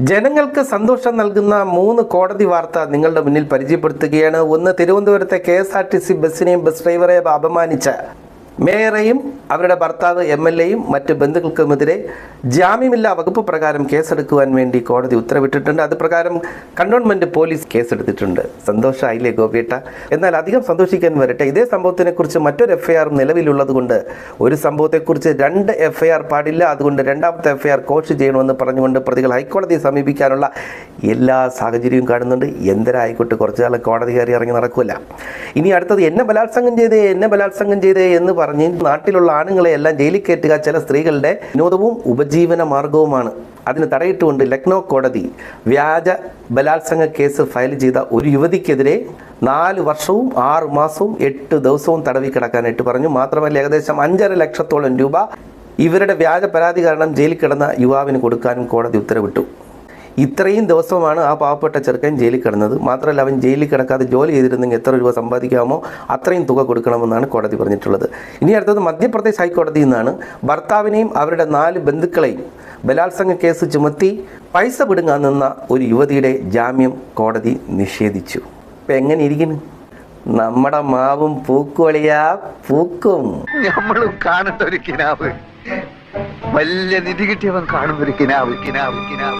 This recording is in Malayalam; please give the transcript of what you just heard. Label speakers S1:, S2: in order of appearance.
S1: ജനങ്ങൾക്ക് സന്തോഷം നൽകുന്ന മൂന്ന് കോടതി വാർത്ത നിങ്ങളുടെ മുന്നിൽ പരിചയപ്പെടുത്തുകയാണ്. ഒന്ന് തിരുവനന്തപുരത്തെ K S R T C ബസ്സിനെയും bus ഡ്രൈവറെയും അപമാനിച്ച. മേയറെയും അവരുടെ ഭർത്താവ് എം എൽ എയും മറ്റ് ബന്ധുക്കൾക്കുമെതിരെ ജാമ്യമില്ലാ വകുപ്പ് പ്രകാരം കേസെടുക്കുവാൻ വേണ്ടി കോടതി ഉത്തരവിട്ടിട്ടുണ്ട്. അത് പ്രകാരം കണ്ടോൺമെന്റ് പോലീസ് കേസെടുത്തിട്ടുണ്ട്. സന്തോഷമായില്ലേ ഗോപിയേട്ട? എന്നാൽ അധികം സന്തോഷിക്കാൻ വരട്ടെ. ഇതേ സംഭവത്തിനെക്കുറിച്ച് മറ്റൊരു എഫ്ഐആർ നിലവിലുള്ളതുകൊണ്ട് ഒരു സംഭവത്തെക്കുറിച്ച് രണ്ട് എഫ്ഐആർ പാടില്ല. അതുകൊണ്ട് രണ്ടാമത്തെ എഫ്ഐആർ കോച്ച് ചെയ്യണമെന്ന് പറഞ്ഞുകൊണ്ട് പ്രതികൾ ഹൈക്കോടതിയെ സമീപിക്കാനുള്ള എല്ലാ സാഹചര്യവും കാണുന്നുണ്ട്. എന്തരായിക്കോട്ടെ കുറച്ചു കാലം കോടതി കയറി ഇറങ്ങി നടക്കില്ല ഇനി അടുത്തത് എന്നെ ബലാത്സംഗം ചെയ്തേ എന്നെ ബലാത്സംഗം ചെയ്തേ എന്ന് നാട്ടിലുള്ള ആണുങ്ങളെ എല്ലാം ജയിലിൽ കയറ്റുക ചില സ്ത്രീകളുടെ വിനോദവും ഉപജീവന മാർഗവുമാണ്. അതിന് തടയിട്ടുകൊണ്ട് ലക്നൗ കോടതി വ്യാജ ബലാത്സംഗ കേസ് ഫയൽ ചെയ്ത ഒരു യുവതിക്കെതിരെ നാല് വർഷവും ആറ് മാസവും എട്ട് ദിവസവും തടവി കിടക്കാനായിട്ട് പറഞ്ഞു. മാത്രമല്ല ഏകദേശം അഞ്ചര ലക്ഷത്തോളം രൂപ ഇവരുടെ വ്യാജ പരാതി കാരണം ജയിലിൽ കിടന്ന യുവാവിന് കൊടുക്കാനും കോടതി ഉത്തരവിട്ടു. ഇത്രയും ദിവസമാണ് ആ പാവപ്പെട്ട ചെറുക്കൻ ജയിലിൽ കിടന്നത്. മാത്രമല്ല അവൻ ജയിലിൽ കിടക്കാതെ ജോലി ചെയ്തിരുന്നെങ്കിൽ എത്ര രൂപ സമ്പാദിക്കാമോ അത്രയും തുക കൊടുക്കണമെന്നാണ് കോടതി പറഞ്ഞിട്ടുള്ളത്. ഇനി അടുത്തത് മധ്യപ്രദേശ് ഹൈക്കോടതിയിൽ നിന്നാണ് ഭർത്താവിനെയും അവരുടെ നാല് ബന്ധുക്കളെയും ബലാത്സംഗ കേസ് ചുമത്തി പൈസ പിടുങ്ങാൻ നിന്ന ഒരു യുവതിയുടെ ജാമ്യം കോടതി നിഷേധിച്ചു. ഇപ്പം എങ്ങനെ ഇരിക്കുന്നു? നമ്മുടെ മാവും പൂക്കുവളിയാ പൂക്കും.
S2: നമ്മളും കാണണ്ട ഒരു കിനാവ്. വലിയ നിധി കിട്ടിയവൻ കാണുന്നൊരു കിനാവ് കിനാവ് കിനാവ്.